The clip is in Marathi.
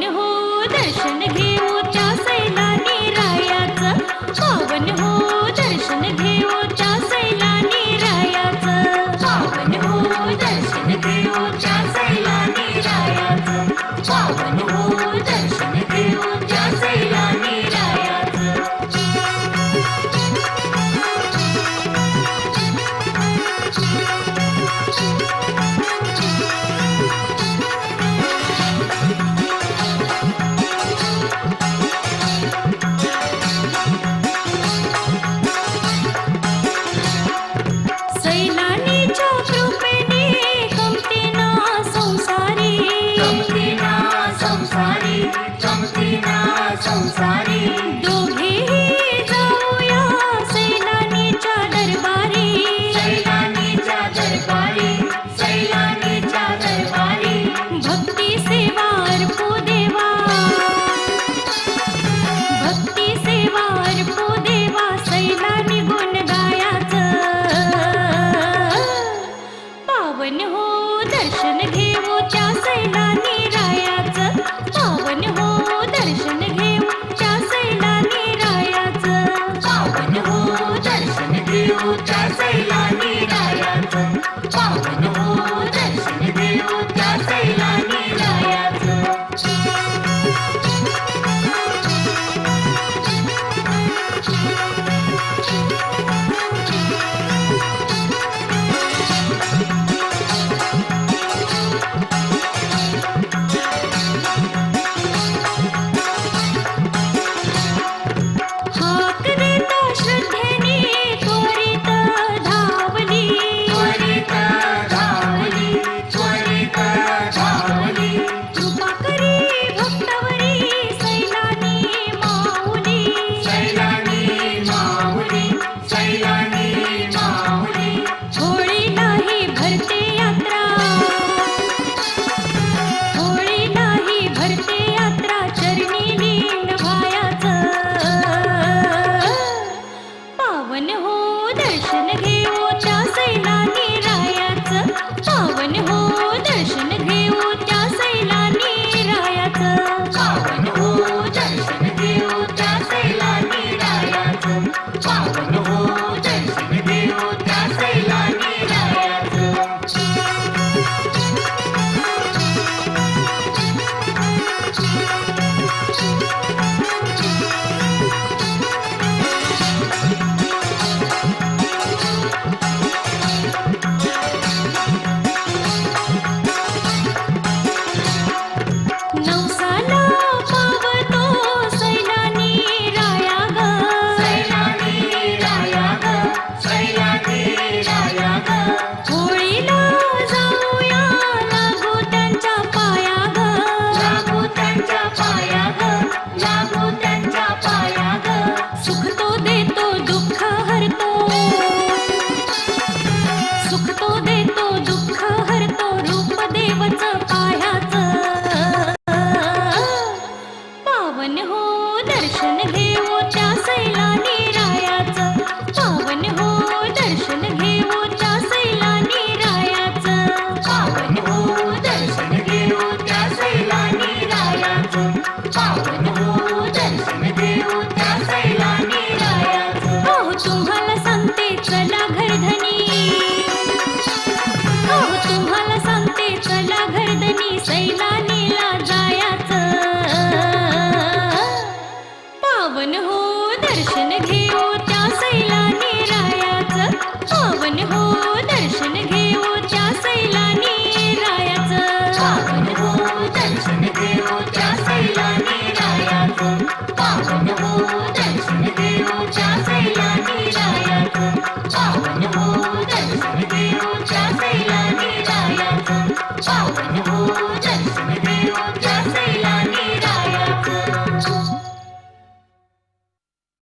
हो दर्शन come Friday, तुम्हाला सांगते चला घरधनी. हो तुम्हाला सांगते चला घरधनी सैला नेला जायाच पावन हो दर्शन घेऊ त्या सैला रायाच. पावन हो दर्शन घेऊ त्या सैला रायाच. पावन हो दर्शन